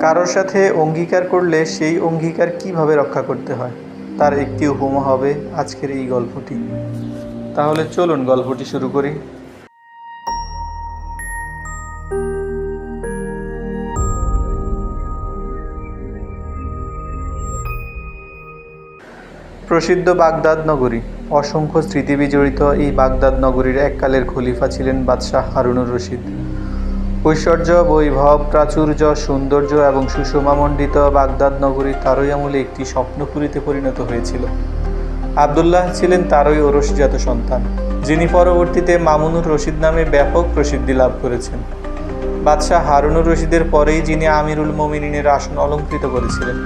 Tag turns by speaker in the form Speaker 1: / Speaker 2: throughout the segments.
Speaker 1: কারোর সাথে অঙ্গীকার করলে সেই অঙ্গীকার কীভাবে রক্ষা করতে হয়? তার একটি উপমা হবে আজকের এই গল্পটি। তাহলে চলুন গল্পটি শুরু করি। প্রসিদ্ধ বাগদাদ নগরী। অসংখ্য স্মৃতি বিজড়িত এই বাগদাদ নগরীর এককালের খলিফা ছিলেন বাদশাহ হারুনুর রশিদ। ঐশ্বর্য, বৈভব, প্রাচুর্য, সৌন্দর্য এবং সুষমামণ্ডিত বাগদাদ নগরী তারই আমলে একটি স্বপ্নপুরীতে পরিণত হয়েছিল। আবদুল্লাহ ছিলেন তারই ওরসজাত সন্তান, যিনি পরবর্তীতে মামুনুর রশিদ নামে ব্যাপক প্রসিদ্ধি লাভ করেছেন। বাদশাহ হারুনুর রশিদের পরেই যিনি আমিরুল মোমিনিনের আসন অলঙ্কৃত করেছিলেন।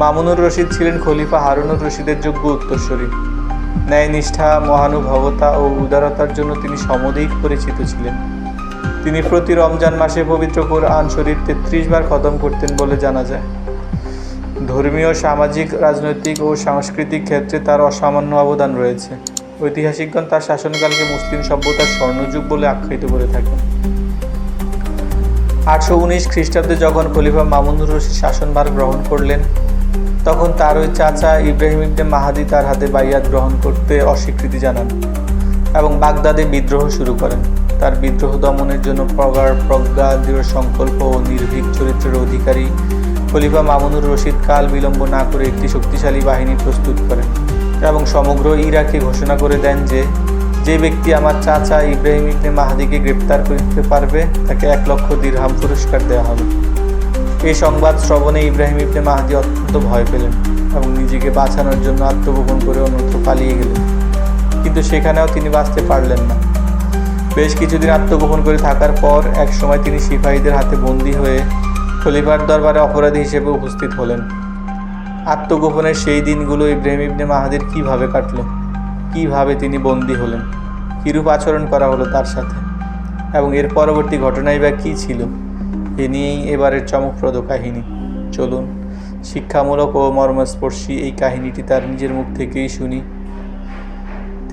Speaker 1: মামুনুর রশিদ ছিলেন খলিফা হারুনুর রশিদের যোগ্য উত্তরসূরি। ন্যায়নিষ্ঠা, মহানুভবতা ও উদারতার জন্য তিনি সমধিক পরিচিত ছিলেন। তিনি প্রতি রমজান মাসে পবিত্র কোরআন শরীফ তেত্রিশ বার খতম করতেন বলে জানা যায়। ধর্মীয়, সামাজিক, রাজনৈতিক ও সাংস্কৃতিক ক্ষেত্রে তার অসামান্য অবদান রয়েছে। ঐতিহাসিকগণ তার শাসনকালকে মুসলিম সভ্যতার স্বর্ণযুগ বলে আখ্যায়িত করে থাকেন। আটশো উনিশ খ্রিস্টাব্দে যখন খলিফা মামুনুর রশিদ শাসনভার গ্রহণ করলেন, তখন তার ওই চাচা ইব্রাহিম ইবনে মাহাদি তার হাতে বাইয়াত গ্রহণ করতে অস্বীকৃতি জানান এবং বাগদাদে বিদ্রোহ শুরু করেন। তার বিদ্রোহ দমনের জন্য প্রগাঢ় প্রজ্ঞা, দৃঢ় সংকল্প ও নির্ভীক চরিত্রের অধিকারী খলিফা মামুনুর রশিদ কাল বিলম্ব না করে একটি শক্তিশালী বাহিনী প্রস্তুত করেন এবং সমগ্র ইরাকে ঘোষণা করে দেন যে যে ব্যক্তি আমার চাচা ইব্রাহিম ইবনে মাহাদিকে গ্রেপ্তার করতে পারবে, তাকে এক লক্ষ দিরহাম পুরস্কার দেওয়া হবে। এই সংবাদ শ্রবণে ইব্রাহিম ইবনে মাহাদি অত্যন্ত ভয় পেলেন এবং নিজেকে বাঁচানোর জন্য আত্মগোপন করে অন্যত্র পালিয়ে গেলেন। কিন্তু সেখানেও তিনি বাঁচতে পারলেন না। বেশ কিছুদিন আত্মগোপন করে থাকার পর এক সময় তিনি সিপাহীদের হাতে বন্দী হয়ে খলিফার দরবারে অপরাধী হিসেবে উপস্থিত হলেন। আত্মগোপনের সেই দিনগুলো ইব্রাহিম ইবনে মাহাদির কীভাবে কাটল? কীভাবে তিনি বন্দী হলেন? কীরূপ আচরণ করা হলো তার সাথে? এবং এর পরবর্তী ঘটনাই বা কী ছিল? এ নিয়েই এবারের চমকপ্রদ কাহিনী। চলুন, শিক্ষামূলক ও মর্মস্পর্শী এই কাহিনীটি তার নিজের মুখ থেকেই শুনি।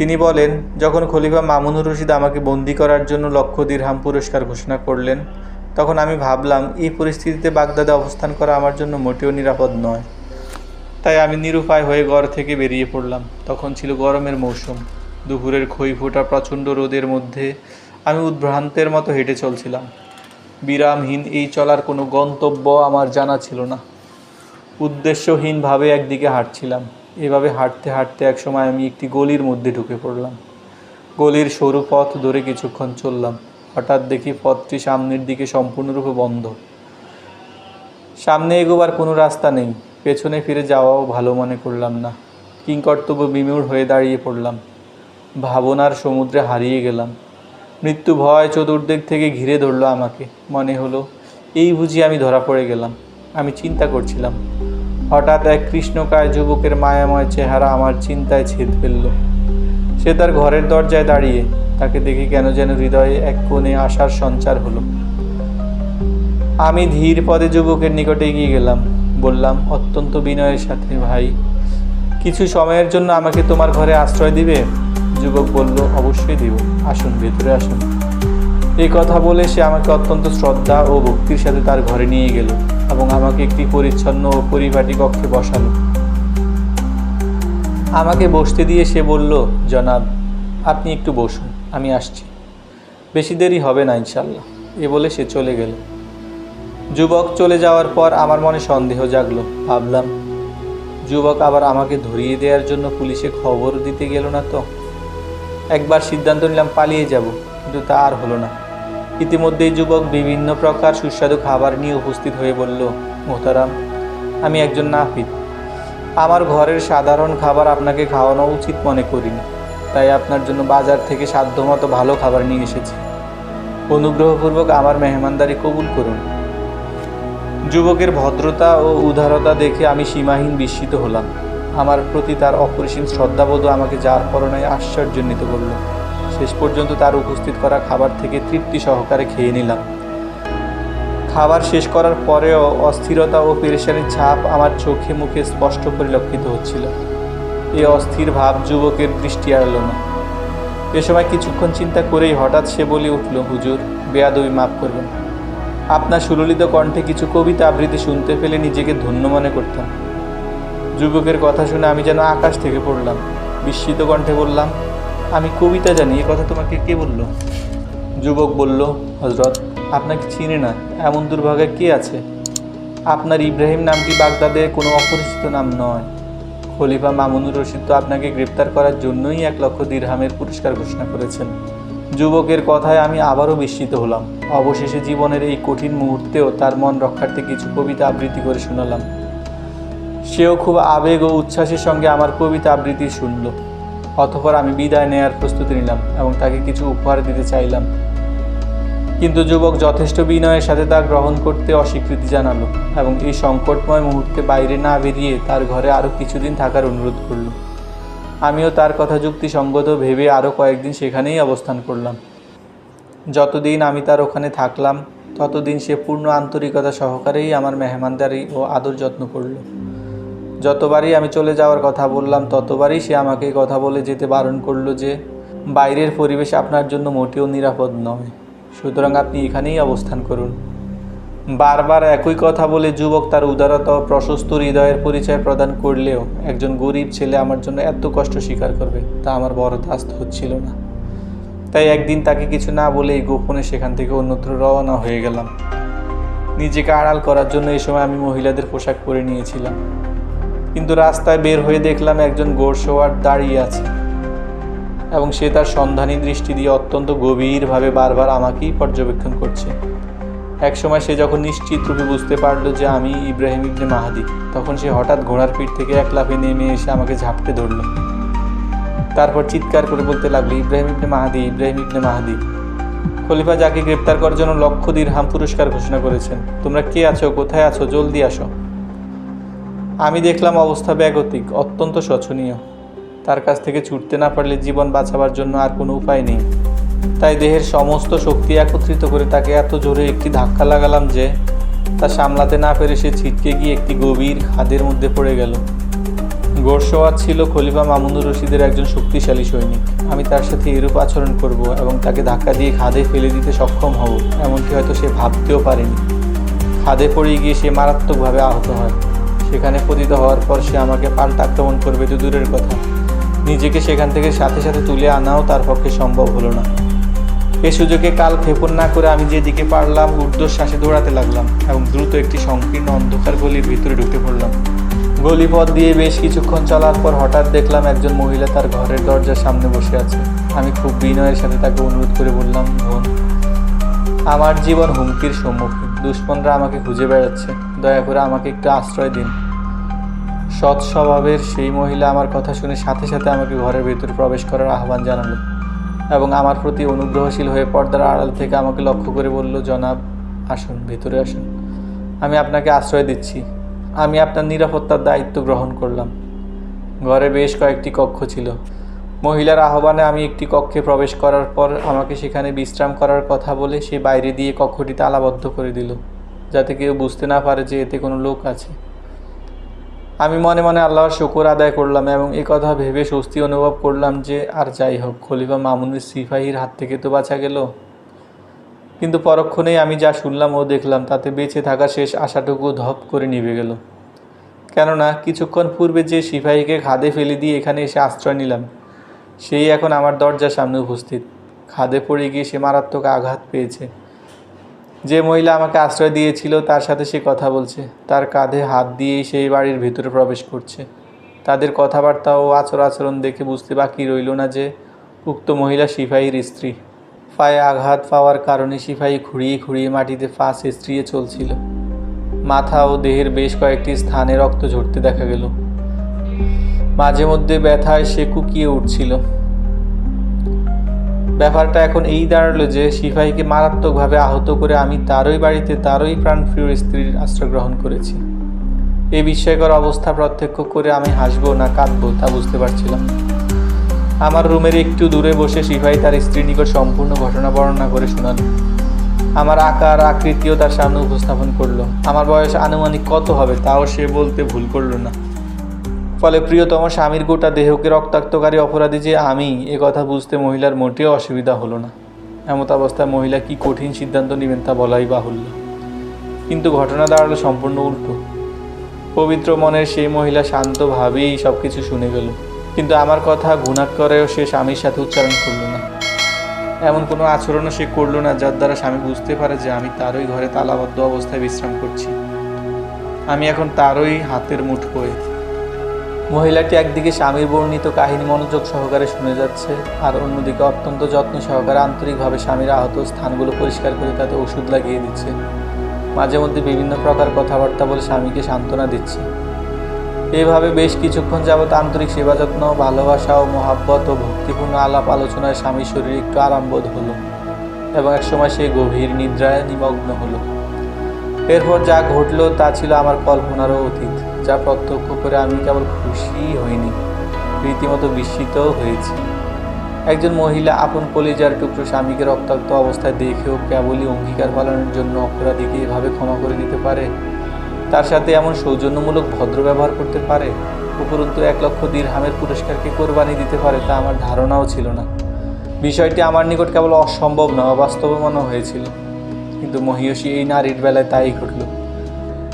Speaker 1: তিনি বলেন, যখন খলিফা মামুনুর রশিদ আমাকে বন্দি করার জন্য লক্ষ দিরহাম পুরস্কার ঘোষণা করলেন, তখন আমি ভাবলাম, এই পরিস্থিতিতে বাগদাদে অবস্থান করা আমার জন্য মোটেও নিরাপদ নয়। তাই আমি নিরুপায় হয়ে ঘর থেকে বেরিয়ে পড়লাম। তখন ছিল গরমের মৌসুম। দুপুরের খই ফোটা প্রচণ্ড রোদের মধ্যে আমি উদ্ভ্রান্তের মতো হেঁটে চলছিলাম। বিরামহীন এই চলার কোনো গন্তব্য আমার জানা ছিল না। উদ্দেশ্যহীনভাবে একদিকে হাঁটছিলাম। এভাবে হাঁটতে হাঁটতে একসময় আমি একটি গলির মধ্যে ঢুকে পড়লাম। গলির সরু পথ ধরে কিছুক্ষণ চললাম। হঠাৎ দেখি পথটি সামনের দিকে সম্পূর্ণরূপে বন্ধ। সামনে এগোবার কোনো রাস্তা নেই। পেছনে ফিরে যাওয়াও ভালো মনে করলাম না। কিংকর্তব্য বিমূঢ় হয়ে দাঁড়িয়ে পড়লাম। ভাবনার সমুদ্রে হারিয়ে গেলাম। মৃত্যু ভয় চতুর্দিক থেকে ঘিরে ধরলো আমাকে। মনে হলো, এই বুঝি আমি ধরা পড়ে গেলাম। আমি চিন্তা করছিলাম হঠাৎ এক কৃষ্ণকায় যুবকের মায়াময় চেহারা আমার চিন্তায় ছেদ ফেলল। সে তার ঘরের দরজায় দাঁড়িয়ে তাকে দেখে কেন যেন হৃদয়ে এক কোণে আশার সঞ্চার হলো। আমি ধীর পদে যুবকের নিকটে এগিয়ে গেলাম। বললাম, অত্যন্ত বিনয়ের সাথে, ভাই। কিছু সময়ের জন্য আমাকে তোমার ঘরে আশ্রয় দিবে? যুবক বলল, অবশ্যই দিব। আসুন, ভেতরে আসুন। এই কথা বলে সে আমাকে অত্যন্ত শ্রদ্ধা ও ভক্তির সাথে তার ঘরে নিয়ে গেল। এবং আমাকে একটি পরিচ্ছন্ন ও পরিপাটি কক্ষে বসালো। আমাকে বসতে দিয়ে সে বলল, জনাব, আপনি একটু বসুন, আমি আসছি। বেশি দেরি হবে না ইনশাল্লাহ এ বলে সে চলে গেল। যুবক চলে যাওয়ার পর আমার মনে সন্দেহ জাগলো। ভাবলাম, যুবক আবার আমাকে ধরিয়ে দেওয়ার জন্য পুলিশে খবর দিতে গেল না তো? একবার সিদ্ধান্ত নিলাম, পালিয়ে যাব। কিন্তু তা আর হলো না। ইতিমধ্যেই যুবক বিভিন্ন প্রকার সুস্বাদু খাবার নিয়ে উপস্থিত হয়ে বলল, মোহতারাম, আমি একজন নাপিত। আমার ঘরের সাধারণ খাবার আপনাকে খাওয়ানো উচিত মনে করিনি। তাই আপনার জন্য বাজার থেকে সাধ্যমতো ভালো খাবার নিয়ে এসেছি। অনুগ্রহপূর্বক আমার মেহমানদারি কবুল করুন। যুবকের ভদ্রতা ও উদারতা দেখে আমি সীমাহীন বিস্মিত হলাম। আমার প্রতি তার অপরিসীম শ্রদ্ধাবোধ আমাকে যার পরনায় আশ্চর্যান্বিত করল। শেষ পর্যন্ত তার উপস্থিত করা খাবার থেকে তৃপ্তি সহকারে খেয়ে নিলাম। খাবার শেষ করার পরেও অস্থিরতা ও পেরেশানির ছাপ আমার চোখে মুখে স্পষ্ট পরিলক্ষিত হচ্ছিল। এই অস্থির ভাব যুবকের দৃষ্টি এড়াল না। এ সময় কিছুক্ষণ চিন্তা করেই হঠাৎ সে বলে উঠল, হুজুর, বেয়াদবি মাফ করবেন। আপনার সুললিত কণ্ঠে কিছু কবিতা আবৃত্তি শুনতে পেলে নিজেকে ধন্য মনে করতাম। যুবকের কথা শুনে আমি যেন আকাশ থেকে পড়লাম। বিস্মিত কণ্ঠে বললাম আমি কবিতা জানি এ কথা তোমাকে কে বলল? যুবক বলল হজরত আপনাকে চিনে না এমন দুর্ভাগ্যে কে আছে? আপনার ইব্রাহিম নামটি বাগদাদে কোনো অপরিচিত নাম নয়। খলিফা মামুনুর রশিদ তো আপনাকে গ্রেপ্তার করার জন্যই এক লক্ষ দিরহামের পুরস্কার ঘোষণা করেছেন। যুবকের কথায় আমি আবারও বিস্মিত হলাম। অবশেষে জীবনের এই কঠিন মুহূর্তেও তার মন রক্ষার্থে কিছু কবিতা আবৃত্তি করে শোনালাম। সেও খুব আবেগ ও উচ্ছ্বাসের সঙ্গে আমার কবিতা আবৃত্তি শুনল। অতঃপর আমি বিদায় নেয়ার প্রস্তুতি নিলাম এবং তাকে কিছু উপহার দিতে চাইলাম। কিন্তু যুবক যথেষ্ট বিনয়ের সাথে তা গ্রহণ করতে অস্বীকৃতি জানালো এবং এই সংকটময় মুহূর্তে বাইরে না বেরিয়ে তার ঘরে আরও কিছুদিন থাকার অনুরোধ করল। আমিও তার কথা যুক্তিসঙ্গত ভেবে আরও কয়েকদিন সেখানেই অবস্থান করলাম। যতদিন আমি তার ওখানে থাকলাম, ততদিন সে পূর্ণ আন্তরিকতা সহকারেই আমার মেহমানদারি ও আদর যত্ন করল। যতবারই আমি চলে যাওয়ার কথা বললাম, ততবারই সে আমাকে কথা বলে যেতে বারণ করল যে, বাইরের পরিবেশ আপনার জন্য মোটেও নিরাপদ নয়। সুতরাং আপনি এখানেই অবস্থান করুন। বারবার একই কথা বলে যুবক তার উদারতা প্রশস্ত হৃদয়ের পরিচয় প্রদান করলেও একজন গরিব ছেলে আমার জন্য এত কষ্ট স্বীকার করবে, তা আমার বরদাস্ত হচ্ছিল না। তাই একদিন তাকে কিছু না বলেই গোপনে সেখান থেকে অন্যত্র রওনা হয়ে গেলাম। নিজেকে আড়াল করার জন্য এই সময় আমি মহিলাদের পোশাক পরে নিয়েছিলাম। কিন্তু রাস্তায় বের হয়ে দেখলাম একজন গোরসোয়ার দাঁড়িয়ে আছে এবং সে তার সন্ধানী দৃষ্টি দিয়ে অত্যন্ত গভীরভাবে বারবার আমাকেই পর্যবেক্ষণ করছে। একসময় সে যখন নিশ্চিত রূপে বুঝতে পারল যে আমি ইব্রাহিম ইবনে মাহাদি, তখন সে হঠাৎ ঘোড়ার পিঠ থেকে এক লাফে নেমে এসে আমাকে ঝাপটে ধরলো। তারপর চিৎকার করে বলতে লাগল, ইব্রাহিম ইবনে মাহাদি, ইব্রাহিম ইবনে মাহাদি। খলিফা যাকে গ্রেপ্তার করার জন্য লক্ষ দিরহাম পুরস্কার ঘোষণা করেছেন। তোমরা কে আছো? কোথায় আছো? জলদি আসো। আমি দেখলাম অবস্থা ব্যাগতিক অত্যন্ত শোচনীয়। তার কাছ থেকে ছুটতে না পারলে জীবন বাঁচাবার জন্য আর কোনো উপায় নেই। তাই দেহের সমস্ত শক্তি একত্রিত করে তাকে এত জোরে একটি ধাক্কা লাগালাম যে, তা সামলাতে না পেরে সে ছিটকে গিয়ে একটি গভীর খাদের মধ্যে পড়ে গেল। গোরসোয়াত ছিল খলিফা মামুনুর রশিদের একজন শক্তিশালী সৈনিক। আমি তার সাথে এরূপ আচরণ করব এবং তাকে ধাক্কা দিয়ে খাদে ফেলে দিতে সক্ষম হব এমনকি হয়তো সে ভাবতেও পারেনি। খাদে পড়ে গিয়ে সে মারাত্মকভাবে আহত হয়। সেখানে পতিত হওয়ার পর সে আমাকে পাল্টা আক্রমণ করবে, তো দূরের কথা। নিজেকে সেখান থেকে সাথে সাথে তুলে আনাও তার পক্ষে সম্ভব হলো না। এ সুযোগে কাল ক্ষেপণ না করে আমি যেদিকে পারলাম, ঊর্ধ্বশ্বাসে দৌড়াতে লাগলাম এবং দ্রুত একটি সংকীর্ণ অন্ধকার গলির ভিতরে ঢুকে পড়লাম। গলিপথ দিয়ে বেশ কিছুক্ষণ চলার পর হঠাৎ দেখলাম একজন মহিলা তার ঘরের দরজার সামনে বসে আছে। আমি খুব বিনয়ের সাথে তাকে অনুরোধ করে বললাম, বোন, আমার জীবন হুমকির সম্মুখীন। দুশ্মনরা আমাকে খুঁজে বেড়াচ্ছে। দয়া করে আমাকে একটু আশ্রয় দিন। সৎ স্বভাবের সেই মহিলা আমার কথা শুনে সাথে সাথে আমাকে ঘরের ভেতরে প্রবেশ করার আহ্বান জানালো এবং আমার প্রতি অনুগ্রহশীল হয়ে পর্দার আড়াল থেকে আমাকে লক্ষ্য করে বলল, জনাব, আসুন, ভেতরে আসুন। আমি আপনাকে আশ্রয় দিচ্ছি। আমি আপনার নিরাপত্তার দায়িত্ব গ্রহণ করলাম। ঘরে বেশ কয়েকটি কক্ষ ছিল। মহিলার আহ্বানে আমি একটি কক্ষে প্রবেশ করার পর আমাকে সেখানে বিশ্রাম করার কথা বলে সে বাইরে দিয়ে কক্ষটি তালাবদ্ধ করে দিল। যাতে কেউ বুঝতে না পারে যে এতে কোনো লোক আছে। আমি মনে মনে আল্লাহর শুকর আদায় করলাম এবং এই কথা ভেবে স্বস্তি অনুভব করলাম যে, আর যাই হোক, খলিফা মামুনের সিপাহীর হাত থেকে তো বাঁচা গেল। কিন্তু পরক্ষণেই আমি যা শুনলাম ও দেখলাম, তাতে বেঁচে থাকা শেষ আশাটুকু ধপ করে নিভে গেল। কেননা, কিছুক্ষণ পূর্বে যে সিপাহীকে খাদে ফেলে দিয়ে এখানে এসে আশ্রয় নিলাম, সেই এখন আমার দরজার সামনে উপস্থিত। খাদে পড়ে গিয়ে সে মারাত্মক আঘাত পেয়েছে। যে মহিলা আমাকে আশ্রয় দিয়েছিল, তার সাথে সে কথা বলছে। তার কাঁধে হাত দিয়েই সেই বাড়ির ভিতরে প্রবেশ করছে। তাদের কথাবার্তা ও আচর আচরণ দেখে বুঝতে বাকি রইল না যে, উক্ত মহিলা সিপাহীর স্ত্রী। পায়ে আঘাত পাওয়ার কারণে সিপাহী খুঁড়িয়ে খুঁড়িয়ে মাটিতে ফা স্ত্রিয়ে চলছিল। মাথা ও দেহের বেশ কয়েকটি স্থানে রক্ত ঝরতে দেখা গেল। মাঝে মধ্যে ব্যথায় সে কুকিয়ে উঠছিল। ব্যাপারটা এখন এই দাঁড়াল যে সিপাহীকে মারাত্মকভাবে আহত করে আমি তারই বাড়িতে তারই প্রাণপ্রিয় স্ত্রীর আশ্রয় গ্রহণ করেছি। এই বিস্ময়কর অবস্থা প্রত্যক্ষ করে আমি হাসবো না কাঁদবো তা বুঝতে পারছিলাম। আমার রুমের একটু দূরে বসে সিপাহী তার স্ত্রীর নিকট সম্পূর্ণ ঘটনা বর্ণনা করে শোনালো। আমার আকার, আকৃতিও তার সামনে উপস্থাপন করল। আমার বয়স আনুমানিক কত হবে তাও সে বলতে ভুল করল না। ফলে প্রিয়তম স্বামীর গোটা দেহকে রক্তাক্তকারী অপরাধী যে আমি, এ কথা বুঝতে মহিলার মোটেও অসুবিধা হলো না। এমত অবস্থায় মহিলা কি কঠিন সিদ্ধান্ত নেবেন তা বলাই বাহুল্য। কিন্তু ঘটনা দাঁড়াল সম্পূর্ণ উল্টো। পবিত্র মনের সেই মহিলা শান্তভাবেই সব কিছু শুনে গেল। কিন্তু আমার কথা গুণাক্ষরেও সে স্বামীর সাথে উচ্চারণ করল না। এমন কোনো আচরণও সে করল না, যার দ্বারা স্বামী বুঝতে পারে যে আমি তারই ঘরে তালাবদ্ধ অবস্থায় বিশ্রাম করছি। আমি এখন তারই হাতের মুঠোয়। মহিলাটি একদিকে স্বামীর বর্ণিত কাহিনী মনোযোগ সহকারে শুনে যাচ্ছে, আর অন্যদিকে অত্যন্ত যত্ন সহকারে আন্তরিকভাবে স্বামীর আহত স্থানগুলো পরিষ্কার করে তাতে ওষুধ লাগিয়ে দিচ্ছে। মাঝে মধ্যে বিভিন্ন প্রকার কথাবার্তা বলে স্বামীকে সান্ত্বনা দিচ্ছে। এভাবে বেশ কিছুক্ষণ যাবৎ আন্তরিক সেবা যত্ন, ভালোবাসা ও মহাব্বত ও ভক্তিপূর্ণ আলাপ আলোচনায় স্বামীর শরীরে একটু আরাম বোধ হলো এবং একসময় সে গভীর নিদ্রায় নিমগ্ন হলো। এরপর যা ঘটলো তা ছিল আমার কল্পনারও অতীত। যা প্রত্যক্ষ করে আমি কেবল খুশি হইনি, রীতিমতো বিস্মিত হয়েছি। একজন মহিলা আপন কলিজার টুকরো স্বামীকে রক্তাক্ত অবস্থায় দেখেও কেবলই অঙ্গীকার পালনের জন্য অপরাধীকে এভাবে ক্ষমা করে দিতে পারে? তার সাথে এমন সৌজন্যমূলক ভদ্র ব্যবহার করতে পারে? উপরন্তু এক লক্ষ দীর্হামের পুরস্কারকে কোরবানি দিতে পারে তা আমার ধারণাও ছিল না। বিষয়টি আমার নিকট কেবল অসম্ভব না অবাস্তব মনে হয়েছিল। কিন্তু মহিষী এই নারীর বেলায় তাই ঘটল।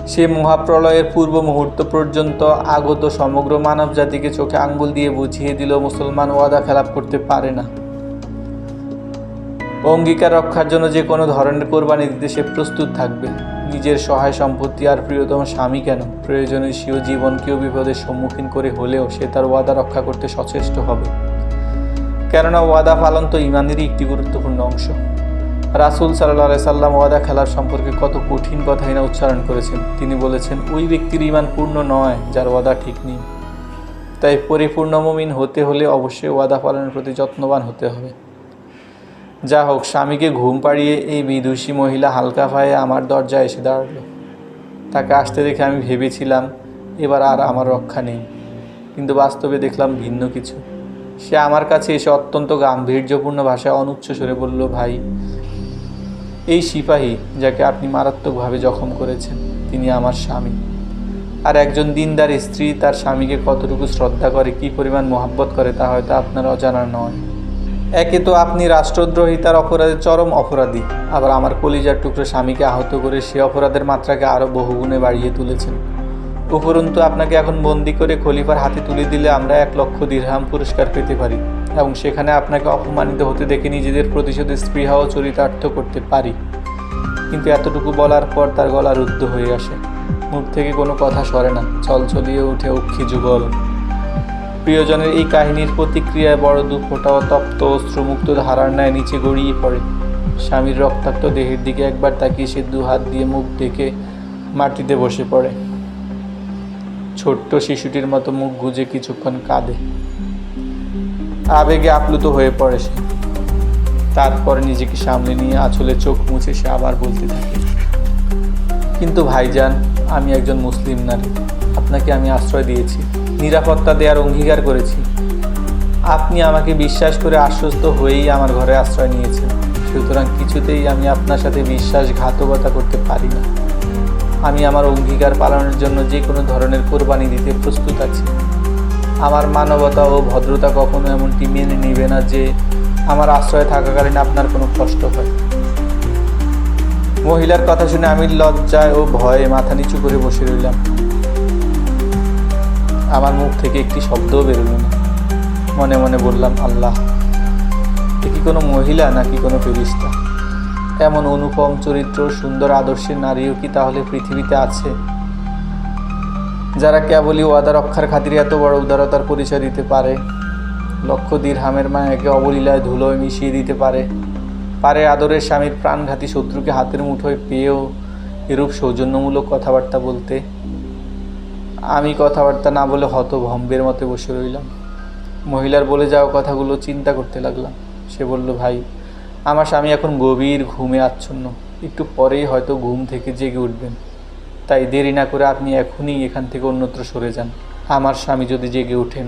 Speaker 1: সে মহাপ্রলয়ের পূর্ব মুহূর্ত পর্যন্ত আগত সমগ্র মানব জাতিকে চোখে আঙ্গুল দিয়ে বুঝিয়ে দিল, মুসলমান ওয়াদা খেলাপ করতে পারে না। অঙ্গীকার রক্ষার জন্য যে কোনো ধরনের কোরবানি দিতে সে প্রস্তুত থাকবে। নিজের সহায় সম্পত্তি আর প্রিয়তম স্বামী কেন? প্রয়োজনে সেও জীবনকেও বিপদের সম্মুখীন করে হলেও সে তার ওয়াদা রক্ষা করতে সচেষ্ট হবে। কেননা ওয়াদা পালন তো ইমানেরই একটি গুরুত্বপূর্ণ অংশ। রাসুল সাল্লাহ সাল্লাম ওয়াদা খেলার সম্পর্কে কত কঠিন কথাই না উচ্চারণ করেছেন। তিনি বলেছেন, ওই ব্যক্তির ইমান পূর্ণ নয়, যার ওয়াদা ঠিক নেই। তাই পরিপূর্ণ মমিন হতে হলে অবশ্যই ওয়াদা পালনের প্রতি যত্নবান হতে হবে। যা হোক, স্বামীকে ঘুম পাড়িয়ে এই বিদুষী মহিলা হালকা পায়ে আমার দরজায় এসে দাঁড়াল। তাকে আসতে দেখে আমি ভেবেছিলাম, এবার আর আমার রক্ষা নেই। কিন্তু বাস্তবে দেখলাম ভিন্ন কিছু। সে আমার কাছে এসে অত্যন্ত গাম্ভীর্যপূর্ণ ভাষায় অনুচ্চ সরে বলল, ভাই এই সিপাহী যাকে আপনি মারাত্মকভাবে জখম করেছেন, তিনি আমার স্বামী। আর একজন দিনদার স্ত্রী তার স্বামীকে কতটুকু শ্রদ্ধা করে, কি পরিমাণ মোহাব্বত করে, তা হয়তো আপনার অজানা নয়। একে তো আপনি রাষ্ট্রদ্রোহিতার অপরাধে চরম অপরাধী। আবার আমার কলিজার টুকরো স্বামীকে আহত করে সে অপরাধের মাত্রাকে আরও বহুগুণে বাড়িয়ে তুলেছেন। উপরন্তু আপনাকে এখন বন্দি করে খলিফার হাতে তুলে দিলে আমরা এক লক্ষ দীর্হাম পুরস্কার পেতে পারি এবং সেখানে আপনাকে অপমানিত হতে দেখে নিজেদের প্রতিশোধে স্পৃহা ও চরিতার্থ করতে পারি। কিন্তু এতটুকু বলার পর তার গলা রুদ্ধ হয়ে আসে। মুখ থেকে কোনো কথা সরে না চলচলিয়ে উঠে অক্ষি যুগল। প্রিয়জনের এই কাহিনীর প্রতিক্রিয়ায় বড় দুঃখটা ও তপ্ত অশ্রুমুক্ত ধারার ন্যায় নিচে গড়িয়ে পড়ে। স্বামীর রক্তাক্ত দেহের দিকে একবার তাকিয়ে সে দু হাত দিয়ে মুখ ডেকে মাটিতে বসে পড়ে। ছোট্ট শিশুটির মতো মুখ গুজে কিছুক্ষণ কাঁদে। আবেগে আপ্লুত হয়ে পড়ে সে। তারপর নিজেকে সামনে নিয়ে আঁচলে চোখ মুছে সে আবার বলতে থাকে, কিন্তু ভাইজান, আমি একজন মুসলিম নারী। আপনাকে আমি আশ্রয় দিয়েছি। নিরাপত্তা দেওয়ার অঙ্গীকার করেছি। আপনি আমাকে বিশ্বাস করে আশ্বস্ত হয়েই আমার ঘরে আশ্রয় নিয়েছেন। সুতরাং কিছুতেই আমি আপনার সাথে বিশ্বাসঘাতকতা করতে পারি না। আমি আমার অঙ্গীকার পালনের জন্য যে কোনো ধরনের কোরবানি দিতে প্রস্তুত আছি। আমার মানবতা ও ভদ্রতা কখনো এমনটি মেনে নেবে না যে আমার আশ্রয়ে থাকাকালীন আপনার কোনো কষ্ট হয়। মহিলার কথা শুনে আমি লজ্জায় ও ভয়ে মাথা নিচু করে বসে রইলাম। আমার মুখ থেকে একটি শব্দও বেরোলো না। মনে মনে বললাম, আল্লাহ, এ কি কোনো মহিলা নাকি কোনো ফেরিস্তা? এমন অনুপম চরিত্র, সুন্দর আদর্শের নারীও কি তাহলে পৃথিবীতে আছে? যারা কেবলই ওয়াদা রক্ষার খাতিরে এত বড় উদারতার পরিচয় দিতে পারে, লক্ষ দীর্হামের মায়াকে অবলীলায় ধুলোয় মিশিয়ে দিতে পারে পারে আদরের স্বামীর প্রাণঘাতী শত্রুকে হাতের মুঠোয় পেয়েও এরূপ সৌজন্যমূলক কথাবার্তা বলতে। আমি কথাবার্তা না বলে হতভম্বের মতে বসে রইলাম। মহিলার বলে যাওয়া কথাগুলো চিন্তা করতে লাগলাম। সে বলল, ভাই আমার স্বামী এখন গভীর ঘুমে আচ্ছন্ন। একটু পরেই হয়তো ঘুম থেকে জেগে উঠবেন। তাই দেরি না করে আপনি এখনই এখান থেকে অন্যত্র সরে যান। আমার স্বামী যদি জেগে ওঠেন,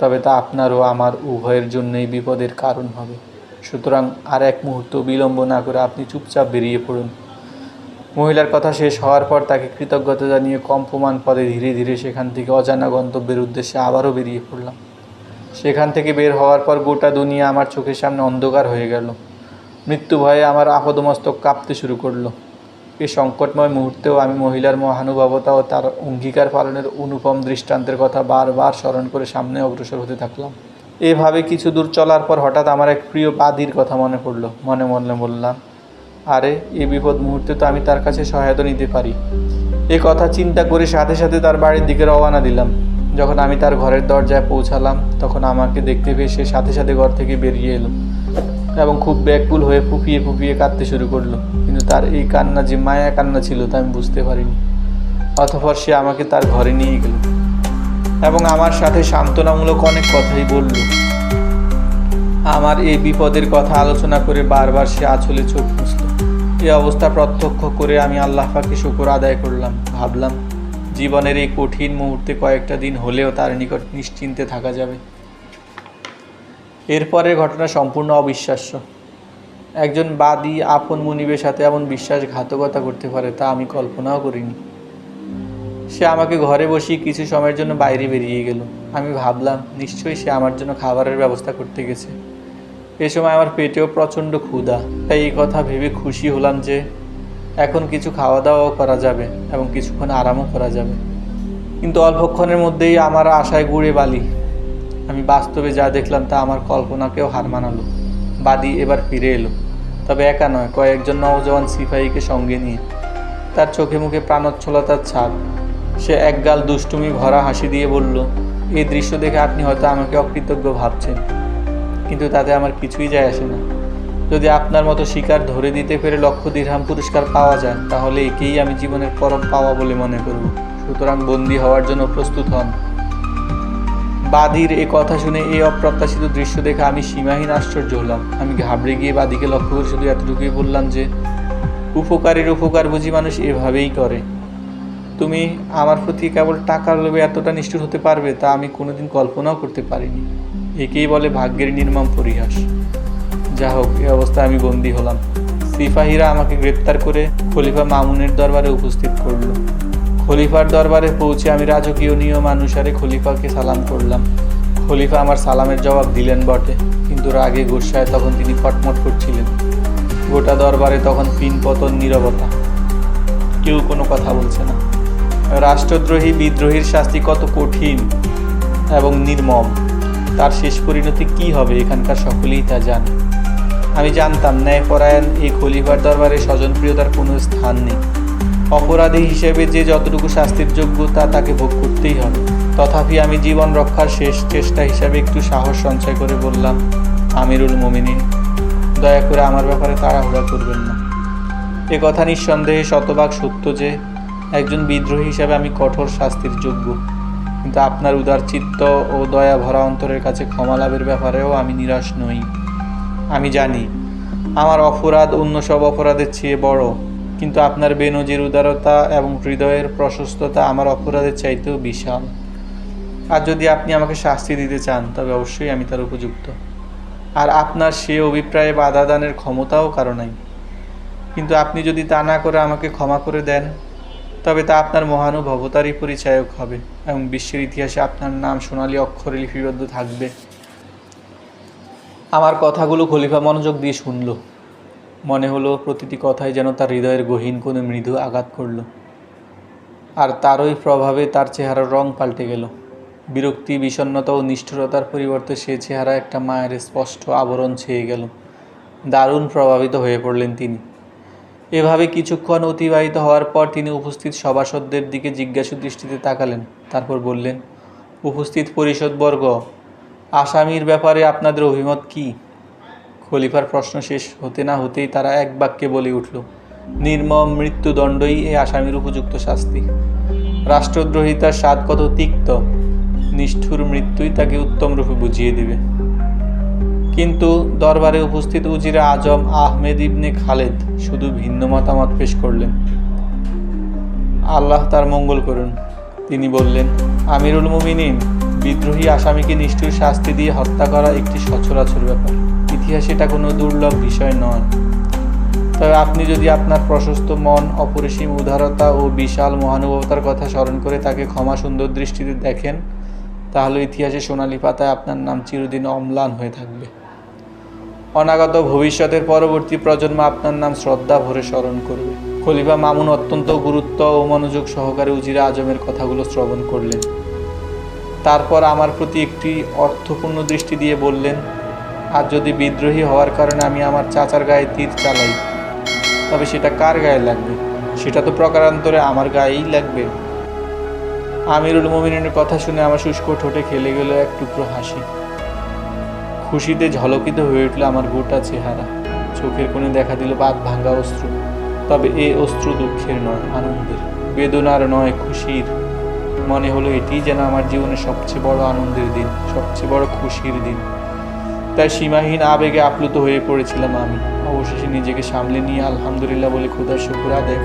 Speaker 1: তবে তা আপনার ও আমার উভয়ের জন্যই বিপদের কারণ হবে। সুতরাং আর এক মুহূর্ত বিলম্ব না করে আপনি চুপচাপ বেরিয়ে পড়ুন। মহিলার কথা শেষ হওয়ার পর তাকে কৃতজ্ঞতা জানিয়ে কম্পমান পদে ধীরে ধীরে সেখান থেকে অজানা গন্তব্যের উদ্দেশ্যে আবারও বেরিয়ে পড়লাম। সেখান থেকে বের হওয়ার পর গোটা দুনিয়া আমার চোখের সামনে অন্ধকার হয়ে গেল। মৃত্যু ভয়ে আমার আপদমস্তক কাঁপতে শুরু করল। এ সংকটময় মুহূর্তেও আমি মহিলার মহানুভবতা ও তার অঙ্গীকার পালনের অনুপম দৃষ্টান্তের কথা বারবার স্মরণ করে সামনে অগ্রসর হতে থাকলাম। এভাবে কিছু দূর চলার পর হঠাৎ আমার এক প্রিয় বাদির কথা মনে পড়ল। মনে মনে বললাম, আরে, এ বিপদ মুহূর্তে তো আমি তার কাছে সহায়তা নিতে পারি। এ কথা চিন্তা করে সাথে সাথে তার বাড়ির দিকে রওনা দিলাম। যখন আমি তার ঘরের দরজায় পৌঁছালাম, তখন আমাকে দেখতে পেয়ে সে সাথে সাথে ঘর থেকে বেরিয়ে এলো। এবং খুব ব্যাকুল হয়ে ফুপিয়ে ফুপিয়ে কাঁদতে শুরু করল। কিন্তু তার এই কান্না যে মায়া কান্না ছিল তা আমি বুঝতে পারিনি। অতঃপর সে আমাকে তার ঘরে নিয়ে গেল এবং আমার সাথে সান্ত্বনামূলক অনেক কথাই বলল। আমার এই বিপদের কথা আলোচনা করে বারবার সে আঁচলে চোখ মুছল। এই অবস্থা প্রত্যক্ষ করে আমি আল্লাহ পাকে শুকর আদায় করলাম। ভাবলাম, জীবনের এই কঠিন মুহূর্তে কয়েকটা দিন হলেও তার নিকট নিশ্চিন্তে থাকা যাবে। এরপরের ঘটনা সম্পূর্ণ অবিশ্বাস্য। একজন বাদী আপন মুনিবের সাথে এমন বিশ্বাসঘাতকতা করতে পারে তা আমি কল্পনাও করিনি। সে আমাকে ঘরে বসিয়ে কিছু সময়ের জন্য বাইরে বেরিয়ে গেল। আমি ভাবলাম, নিশ্চয়ই সে আমার জন্য খাবারের ব্যবস্থা করতে গেছে। এ সময় আমার পেটেও প্রচণ্ড ক্ষুধা, তাই এই কথা ভেবে খুশি হলাম যে এখন কিছু খাওয়া দাওয়াও করা যাবে এবং কিছুক্ষণ আরামও করা যাবে। কিন্তু অল্পক্ষণের মধ্যেই আমার আশায় গুড়ে বালি। আমি বাস্তবে যা দেখলাম তা আমার কল্পনাকেও হার মানালো। বাদী এবার ফিরে এলো। তবে একা নয়, কয়েকজন নওজওয়ান সিপাহীকে সঙ্গে নিয়ে। তার চোখে মুখে প্রাণোচ্ছলতার ছাপ। সে একগাল দুষ্টুমি, ভরা হাসি দিয়ে বলল, এই দৃশ্য দেখে আপনি হয়তো আমাকে অকৃতজ্ঞ ভাবছেন। কিন্তু তাতে আমার কিছুই যায় আসে না। যদি আপনার মতো শিকার ধরে দিতে পেরে লক্ষ দীর্হাম পুরস্কার পাওয়া যায়, তাহলে একেই আমি জীবনের পরম পাওয়া বলে মনে করব। সুতরাং বন্দী হওয়ার জন্য প্রস্তুত হন। বাদির এ কথা শুনে এই অপ্রত্যাশিত দৃশ্য দেখে আমি সীমাহীন আশ্চর্য হলাম। আমি ঘাবড়ে গিয়ে বাদিকে লক্ষ্য করে শুধু এতটুকুই বললাম যে, উপকারের উপকার বুঝি মানুষ এভাবেই করে। তুমি আমার প্রতি কেবল টাকার লোভে এতটা নিষ্ঠুর হতে পারবে তা আমি কোনোদিন কল্পনাও করতে পারিনি। একেই বলে ভাগ্যের নির্মম পরিহাস। যা হোক, এ অবস্থায় আমি বন্দী হলাম। সিপাহীরা আমাকে গ্রেপ্তার করে খলিফা মামুনের দরবারে উপস্থিত করল। খলিফার দরবারে পৌঁছে আমি রাজকীয় নিয়ম অনুসারে খলিফাকে সালাম করলাম। খলিফা আমার সালামের জবাব দিলেন বটে, কিন্তু রাগে গোসায় তখন তিনি ফটমট করছিলেন। গোটা দরবারে তখন পিন পতন নীরবতা। কেউ কোনো কথা বলছে না। রাষ্ট্রদ্রোহী বিদ্রোহীর শাস্তি কত কঠিন এবং নির্মম, তার শেষ পরিণতি কি হবে এখানকার সকলেই তা জানে। আমি জানতাম ন্যায়পরায়ণ এই খলিফার দরবারে স্বজনপ্রিয়তার কোনো স্থান নেই। অপরাধী হিসেবে যে যতটুকু শাস্তির যোগ্য তা তাকে ভোগ করতেই হবে। তথাপি আমি জীবন রক্ষার শেষ চেষ্টা হিসাবে একটু সাহস সঞ্চয় করে বললাম, আমিরুল মোমিনিন, দয়া করে আমার ব্যাপারে তাড়াহুড়া করবেন না। এ কথা নিঃসন্দেহে শতভাগ সত্য যে, একজন বিদ্রোহী হিসাবে আমি কঠোর শাস্তির যোগ্য। কিন্তু আপনার উদার চিত্ত ও দয়া ভরা অন্তরের কাছে ক্ষমা লাভের ব্যাপারেও আমি নিরাশ নই। আমি জানি, আমার অপরাধ অন্য সব অপরাধের চেয়ে বড়। কিন্তু আপনার বেনজির উদারতা এবং হৃদয়ের প্রশস্ততা আমার অপরাধের চাইতেও বিশাল। আর যদি আপনি আমাকে শাস্তি দিতে চান, তবে অবশ্যই আমি তার উপযুক্ত। আর আপনার সে অভিপ্রায়ে বাধা দানের ক্ষমতাও কারও নাই। কিন্তু আপনি যদি তা না করে আমাকে ক্ষমা করে দেন, তবে তা আপনার মহানুভবতারই পরিচায়ক হবে এবং বিশ্বের ইতিহাসে আপনার নাম সোনালী অক্ষরে লিপিবদ্ধ থাকবে। আমার কথাগুলো খলিফা মনোযোগ দিয়ে শুনল। মনে হলো প্রতিটি কথাই যেন তার হৃদয়ের গহীন কোনো মৃদু আঘাত করল। আর তারই প্রভাবে তার চেহারার রং পাল্টে গেল। বিরক্তি, বিষণ্ণতা ও নিষ্ঠুরতার পরিবর্তে সে চেহারা একটা মায়ের স্পষ্ট আবরণ ছেয়ে গেল। দারুণ প্রভাবিত হয়ে পড়লেন তিনি। এভাবে কিছুক্ষণ অতিবাহিত হওয়ার পর তিনি উপস্থিত সভাসদদের দিকে জিজ্ঞাসু দৃষ্টিতে তাকালেন। তারপর বললেন, উপস্থিত পরিষদবর্গ, আসামির ব্যাপারে আপনাদের অভিমত কি? খলিফার প্রশ্ন শেষ হতে না হতেই তারা এক বাক্যে বলে উঠল, নির্মম মৃত্যুদণ্ডই এই আসামির উপযুক্ত শাস্তি। রাষ্ট্রদ্রোহিতার স্বাদ কত তিক্ত, নিষ্ঠুর মৃত্যুই তাকে উত্তম রূপে বুঝিয়ে দিবে। কিন্তু দরবারে উপস্থিত উজিরা আজম আহমেদ ইবনে খালেদ শুধু ভিন্ন মতামত পেশ করলেন। আল্লাহ তার মঙ্গল করুন। তিনি বললেন, আমিরুল মুমিনিন, বিদ্রোহী আসামিকে নিষ্ঠুর শাস্তি দিয়ে হত্যা করা একটি সচরাচর ব্যাপার। ইতিহাসে এটা কোনো দুর্লভ বিষয় নয়। তবে আপনি যদি আপনার প্রশস্ত মন, অপরিসীম উদারতা ও বিশাল মহানুভবতার কথা স্মরণ করে তাকে ক্ষমা সুন্দর দৃষ্টিতে দেখেন, তাহলে ইতিহাসে সোনালী পাতায় আপনার নাম চিরদিন অম্লান হয়ে থাকবে। অনাগত ভবিষ্যতের পরবর্তী প্রজন্ম আপনার নাম শ্রদ্ধা ভরে স্মরণ করবে। খলিফা মামুন অত্যন্ত গুরুত্ব ও মনোযোগ সহকারে উজিরা আজমের কথাগুলো শ্রবণ করলেন। তারপর আমার প্রতি একটি অর্থপূর্ণ দৃষ্টি দিয়ে বললেন আর যদি বিদ্রোহী হওয়ার কারণে আমি আমার চাচার গায়ে তীর চালাই, তবে সেটা কার গায়ে লাগবে? সেটা তো প্রকারান্তরে আমার গায়েই লাগবে। আমিরুল মোমিনের কথা শুনে আমার শুষ্ক ঠোঁটে খেলে গেল এক টুকরো হাসি। খুশিতে ঝলকিত হয়ে উঠল আমার গোটা চেহারা। চোখের কোণে দেখা দিল বাদ ভাঙ্গা অস্ত্র। তবে এ অস্ত্র দুঃখের নয়, আনন্দের। বেদনার নয়, খুশির। মনে হলো এটি যেন আমার জীবনের সবচেয়ে বড় আনন্দের দিন, সবচেয়ে বড় খুশির দিন। তাই সীমাহীন আবেগে আপ্লুত হয়ে পড়েছিলাম আমি। অবশেষে নিজেকে সামলে নিয়ে আলহামদুলিল্লাহ বলে খুদার শুকুর আদায়।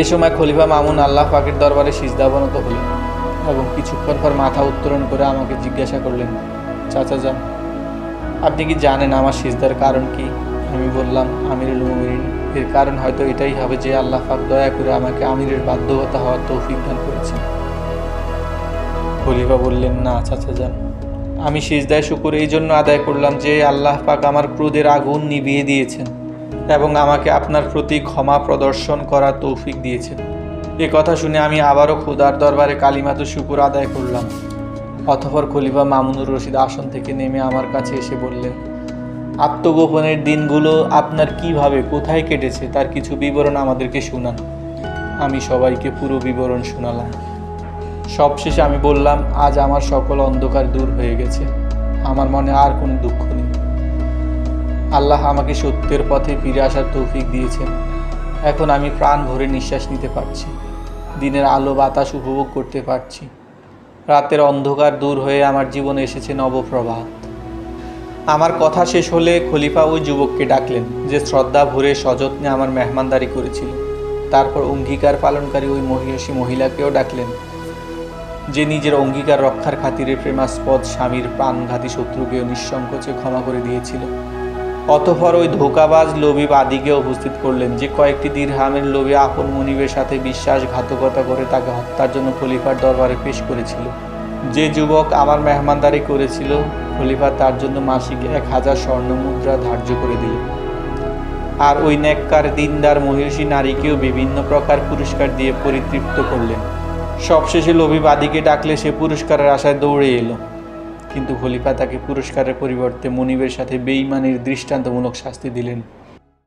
Speaker 1: এ সময় খলিফা মামুন আল্লাহ পাকের দরবারে সিজদাবনত হলেন এবং কিছুক্ষণ পর মাথা উত্তোলন করে আমাকে জিজ্ঞাসা করলেন, চাচা যান, আপনি কি জানেন আমার সিজদার কারণ কি? আমি বললাম, আমিরুল মুমিনিন, এর কারণ হয়তো এটাই হবে যে আল্লাহ পাক দয়া করে আমাকে আমিরের বাধ্যকতা হওয়ার তৌফিক দান করেছেন। খলিফা বললেন, না চাচা যান আমি সিজদায় শুকুর, এই জন্য আদায় করলাম যে আল্লাহ পাক আমার ক্রোধের আগুন নিভিয়ে দিয়েছেন এবং আমাকে আপনার প্রতি ক্ষমা প্রদর্শন করার তৌফিক দিয়েছেন। এ কথা শুনে আমি আবারও খুদার দরবারে কালিমাতু শুকুর আদায় করলাম। অতঃপর খলিফা মামুনুর রশিদ আসন থেকে নেমে আমার কাছে এসে বললেন, আত্মগোপনের দিনগুলো আপনার কীভাবে, কোথায় কেটেছে, তার কিছু বিবরণ আমাদেরকে শোনান। আমি সবাইকে পুরো বিবরণ শোনালাম। সবশেষে আমি বললাম, আজ আমার সকল অন্ধকার দূর হয়ে গেছে। আমার মনে আর কোনো দুঃখ নেই। আল্লাহ আমাকে সত্যের পথে ফিরে আসার তৌফিক দিয়েছেন। এখন আমি প্রাণ ভরে নিঃশ্বাস নিতে পারছি। দিনের আলো, বাতাস উপভোগ করতে পারছি। রাতের অন্ধকার দূর হয়ে আমার জীবনে এসেছে নবপ্রভাত। আমার কথা শেষ হলে খলিফা ওই যুবককে ডাকলেন, যে শ্রদ্ধা ভরে সযত্নে আমার মেহমানদারি করেছিল। তারপর অঙ্গীকার পালনকারী ওই মহিষী মহিলাকেও ডাকলেন যে নিজের অঙ্গীকার রক্ষার খাতিরে প্রেমাস্পদ স্বামীর প্রাণঘাতী শত্রুকেও নিঃসংকোচে ক্ষমা করে দিয়েছিল। অতঃপর ওই ধোকাবাজ লোভী বাদীকে উপস্থিত করলেন যে কয়েকটি দীর্হামের লোভে আপন মনিবের সাথে বিশ্বাসঘাতকতা করে তাকে হত্যার জন্য খলিফার দরবারে পেশ করেছিল। যে যুবক আমার মেহমানদারি করেছিল, খলিফা তার জন্য মাসিক এক হাজার স্বর্ণ মুদ্রা ধার্য করে দিলেন। আর ওই নেককার দিনদার, মহিষী, নারীকেও বিভিন্ন প্রকার পুরস্কার দিয়ে পরিতৃপ্ত করলেন। সবশেষে লোভী বাদিকে ডাকলে সে পুরস্কারের আশায় দৌড়ে এলো। কিন্তু খলিফা তাকে পুরস্কারের পরিবর্তে মনিবের সাথে বেইমানির দৃষ্টান্তমূলক শাস্তি দিলেন।